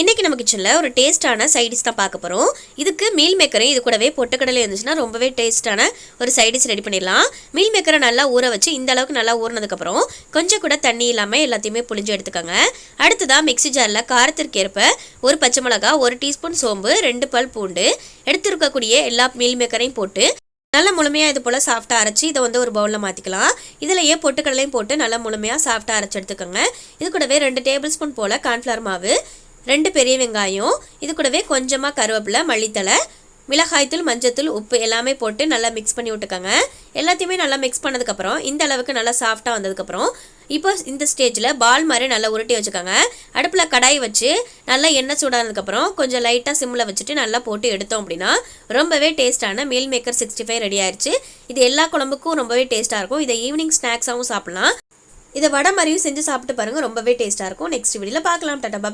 இன்றைக்கி நம்ம கிச்சனில் ஒரு டேஸ்ட்டான சைடிஷ் தான் பார்க்க போகிறோம் இதுக்கு மீல் மேக்கரையும் இது கூடவே பொட்டுக்கடலை இருந்துச்சுன்னா ரொம்பவே டேஸ்ட்டான ஒரு சைடிஷ் ரெடி பண்ணிடலாம். மீல் மேக்கரை நல்லா ஊற வச்சு இந்த அளவுக்கு நல்லா ஊறினதுக்கப்புறம் கொஞ்சம் கூட தண்ணி இல்லாமல் எல்லாத்தையுமே புளிஞ்சு எடுத்துக்கோங்க. அடுத்ததாக மிக்ஸி ஜாரில் காரத்திற்கு ஏற்ப ஒரு பச்சை மிளகா ஒரு டீஸ்பூன் சோம்பு ரெண்டு பல் பூண்டு எடுத்துருக்கக்கூடிய எல்லா மீல் மேக்கரையும் போட்டு நல்லா முழுமையாக இது போல் சாஃப்டாக அரைச்சி இதை வந்து ஒரு பவுலில் மாற்றிக்கலாம் இதிலேயே பொட்டுக்கடலையும் போட்டு நல்லா முழுமையாக சாஃப்டாக அரைச்சி எடுத்துக்கோங்க. இது கூடவே ரெண்டு டேபிள் ஸ்பூன் போல் கார்ன்ஃப்ளவர் மாவு ரெண்டு பெரிய வெங்காயம் இது கூடவே கொஞ்சமாக கருவேப்பிலை மல்லித்தலை மிளகாய்த்தூள் மஞ்சத்தூள் உப்பு எல்லாமே போட்டு நல்லா மிக்ஸ் பண்ணி விட்டுக்கோங்க. எல்லாத்தையுமே நல்லா மிக்ஸ் பண்ணதுக்கப்புறம் இந்த அளவுக்கு நல்லா சாஃப்டாக வந்ததுக்கப்புறம் இப்போ இந்த ஸ்டேஜில் பால் மாதிரி நல்லா உருட்டி வச்சுக்கோங்க. அடுப்பில் கடாய் வச்சு நல்லா எண்ணெய் சூடானதுக்கப்புறம் கொஞ்சம் லைட்டாக சிம்மில் வச்சுட்டு நல்லா போட்டு எடுத்தோம் அப்படின்னா ரொம்பவே டேஸ்ட்டான meal maker sixty five ready ஆயிடுச்சு இது எல்லா குழம்புக்கும் ரொம்பவே டேஸ்ட்டாக இருக்கும். இதை ஈவினிங் ஸ்நாக்ஸாகவும் சாப்பிட்லாம். இதை வடை மாதிரியும் செஞ்சு சாப்பிட்டு பாருங்கள் ரொம்பவே டேஸ்ட்டாக இருக்கும். நெக்ஸ்ட் வீடியோவில் பார்க்கலாம். டாட்டா பாபா